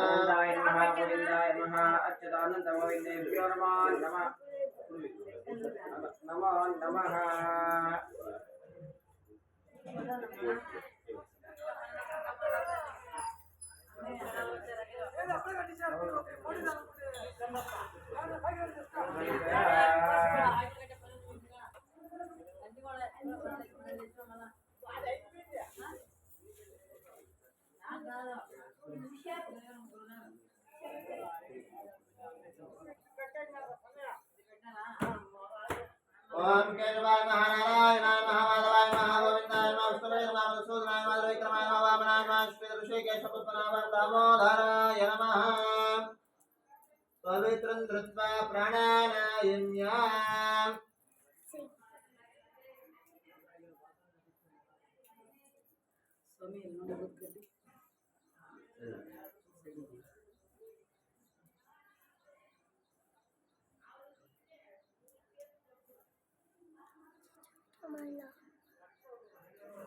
அனந்தாய நம கோவிந்தாய நம அச்சுதானந்த கோவிந்தேபியோ நமோ நம நமோ நம Thank you. ఓం కేశవాయ నమః నారాయణాయ నమః మాధవాయ నమః గోవిందాయ నమః విష్ణువే నమః మధుసూదనాయ నమః విక్రమాయ నమః వామనాయ నమః శ్రీ ఋషికేశ పుష్పనామ దామోదరాయ నమః పవిత్రం ధృత్వా ప్రాణానాయన్యా 怎么了？